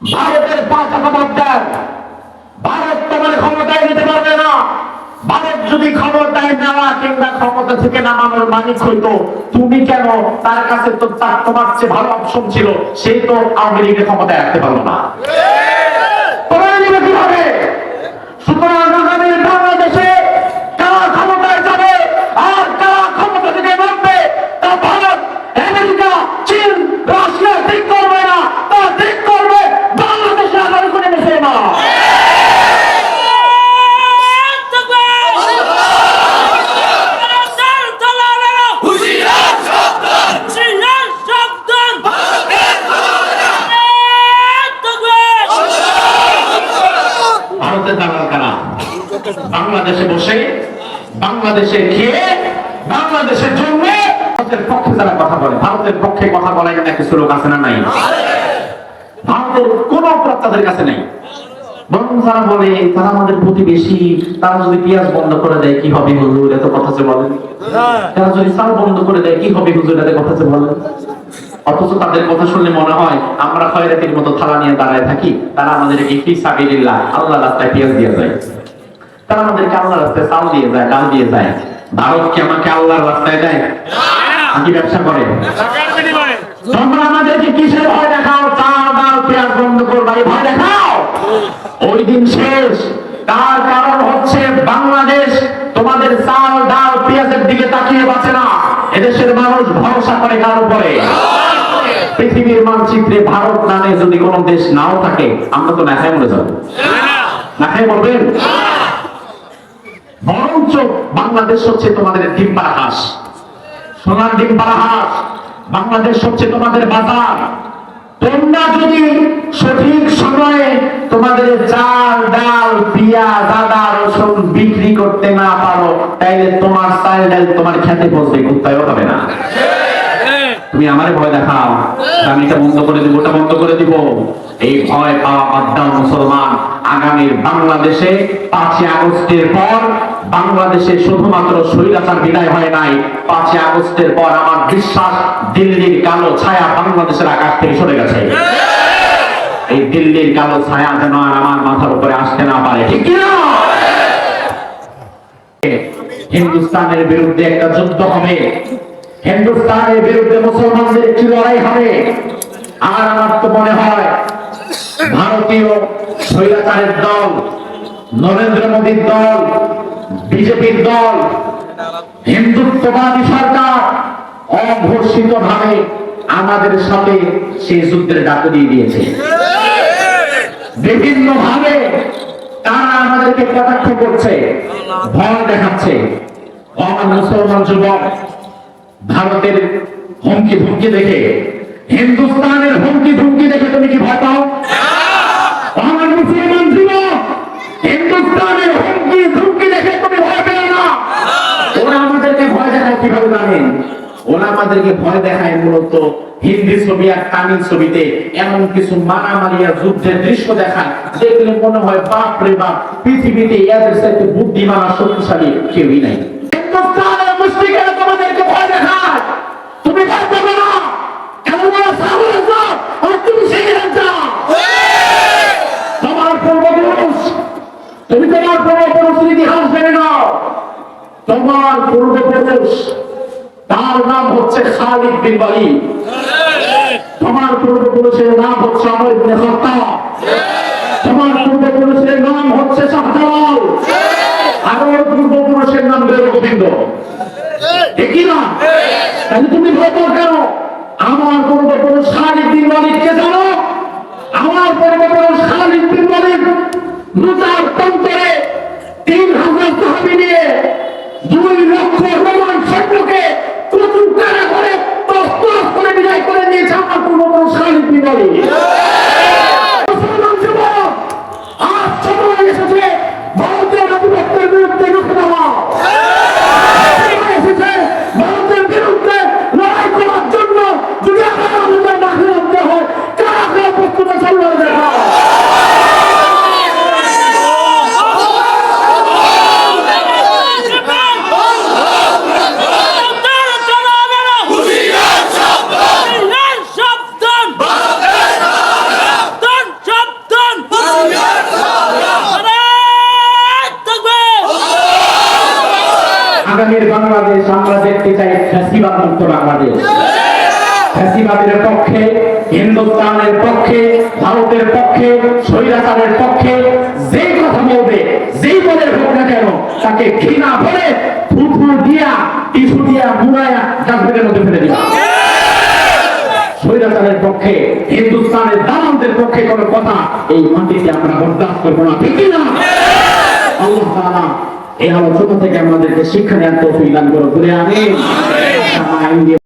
ভারতের পাঁচা খবরদার ভারত তোমার ক্ষমতায় নিতে পারবে না। ভারত যদি ক্ষমতায় নেওয়া কিংবা ক্ষমতা থেকে নামানোর মালিক হইতো তুমি কেন তার কাছে তো তার তোমার চেয়ে ভালো অপশন ছিল সেই তো আওয়ামী লীগের ক্ষমতায় রাখতে পারল না। তোমরা নিবে কীভাবে? সুতরাং আগামী বাংলাদেশে কারা ক্ষমতায় যাবে আর কারা ক্ষমতা থেকে নামবে তা ভারত আমেরিকা চীন রাশিয়া ঠিক করবে না তা ঠিক করবে বাংলাদেশে আগামী কোনো মুসলমান ভারতের দালাল কারা বাংলাদেশে বসে, বাংলাদেশে খেয়ে বাংলাদেশের জন্য ভারতের পক্ষে যারা কথা বলে, ভারতের পক্ষে কথা বলে না কিছু লোক আছে না নাই? ভারতের কোন তাদের কাছে নেই। বরং বলে, তারা আমাদের প্রতিবেশী, তারা যদি বন্ধ করে দেয়, কি হবে হুজুর? এত কথা তারা যদি চাল বন্ধ করে দেয়, কি হবে হুজুর? এত কথা অথচ তাদের কথা শুনলে মনে হয়, আমরা খয়রাতির মতো থালা নিয়ে দাঁড়ায় থাকি, তারা আমাদেরকে ফি সাবিলিল্লাহ, আল্লাহ রাস্তায় পেঁয়াজ দিয়ে যায় তারা আমাদেরকে আল্লাহ রাস্তায় চাল দিয়ে যায়, ডাল দিয়ে যায়। ভারত কি আমাকে আল্লাহর রাস্তায় দেয়? ব্যবসা করে? আমাদেরকে কিসের ভয় দেখাও? চাল ডাল, পেঁয়াজ বন্ধ করবা এই ভয় দেখাও। ওই দিন শেষ। তার কারণ হচ্ছে বাংলাদেশ তোমাদের চাল, ডাল, পেঁয়াজের দিকে তাকিয়ে বাঁচে না। এদেশের মানুষ ভরসা করে কার উপরে? পৃথিবীর মানচিত্রে ভারত নামে যদি কোনো দেশ নাও থাকে, আমরা তো নাখায় মরে যাব। নাখায় মরবেন? বরঞ্চ বাংলাদেশ হচ্ছে তোমাদের ডিম সোনার ডিম বাংলাদেশ হচ্ছে তোমাদের বাজার। তোমরা যদি সঠিক সময়ে তোমাদের চাল, ডাল পিয়া আদা, রসুন বিক্রি করতে না পারো, তাইলে তোমার চাল, ডাল তোমার খেতে বসবে কোথায় হবে না। তুমি আমারে ভয় দেখাও। আমি এটা বন্ধ করে দিব, ওটা বন্ধ করে দিব। এই ভয় পাওয়া বাদ মুসলমান আগামীর বাংলাদেশে পাঁচই আগস্টের পর বাংলাদেশে শুধুমাত্র স্বৈরাচার বিদায় হয় নাই। পাঁচই আগস্টের পর আমার বিশ্বাস দিল্লির কালো ছায়া বাংলাদেশের আকাশ থেকে সরে গেছে। এই দিল্লির কালো ছায়া যেন আর আমার মাথার উপরে আসতে না পারে। ঠিক না হিন্দুস্তানের বিরুদ্ধে একটা যুদ্ধ হবে। হিন্দুস্তানের বিরুদ্ধে মুসলমানদের একটি লড়াই হবে। আর আমার তো মনে হয় ভারতীয় স্বৈরাচারের দল, নরেন্দ্র মোদীর দল, বিজেপির দল, হিন্দুত্ববাদী সরকার অঘোষিত ভাবে আমাদের সাথে সেই যুদ্ধের ডাক দিয়ে দিয়েছে। বিভিন্ন ভাবে তারা আমাদেরকে কটাক্ষ করছে, ভয় দেখাচ্ছে। আমার মুসলমান যুবক ভারতের হুমকি ধুমকি দেখে, হিন্দুস্তানের হুমকি ধুমকি দেখে তুমি কি ভয় পাও? আমার মুসলমান হিন্দুস্তানের হুমকি ধুমকি দেখে তুমি ভয় না। ওরা আমাদেরকে ভয় দেখায় কীভাবে জানেন? ওরা আমাদেরকে ভয় দেখায় মূলত হিন্দি ছবি আর তামিল ছবিতে এমন কিছু মারামারি যুদ্ধের দৃশ্য দেখায় দেখলে মনে হয় বাপ রে বাপ, পৃথিবীতে এদের সাথে বুদ্ধিমান আর শক্তিশালী কেউই নাই হিন্দুস্তানের মুসলিমেরা তোমাদেরকে ভয় দেখায় তুমি ভয় পাবে না এমন বড় সাহস দাও আর তুমি সেখানে যাও তোমার পূর্বপুরুষ তুমি তোমার পূর্বপুরুষের ইতিহাস জেনে নাও তোমার পূর্বপুরুষ তার নাম হচ্ছে খালিদ বিন ওয়ালিদ। তোমার পূর্বপুরুষের নাম হচ্ছে আমর ইবনে খাত্তাব। তোমার পূর্বপুরুষের নাম হচ্ছে শাহজালাল। আর ওর পূর্বপুরুষের নাম বের গোবিন্দ একই না তাহলে তুমি ভয় কেন? আমার পূর্বপুরুষ খালিদ বিন ওয়ালিদকে জানো? আমার পূর্বপুরুষ খালিদ বিন ওয়ালিদ। মুতার বক্তব্য চালু হবে বাংলাদেশ আমরা দেখতে চাই ফ্যাসিবাদ মুক্ত বাংলাদেশ। ফ্যাসিবাদের পক্ষে হিন্দুস্তানের পক্ষে, ভারতের পক্ষে, স্বৈরাচারের পক্ষে যে কথা বলবে, যেই বলে হোক না কেন, তাকে ঘৃণা ভরে থুথু দিয়া টিসু দিয়া মুড়ায়া ডাস্টবিনের মধ্যে ফেলে দিবা। স্বৈরাচারের পক্ষে, হিন্দুস্তানের পক্ষে কোনো কথা এই মাটিতে আমরা বরদাস্ত করব না, ঠিক না আল্লাহ এই আলোচনা থেকে আমাদেরকে শিক্ষা দান করো, বলে আমি ইন্ডিয়া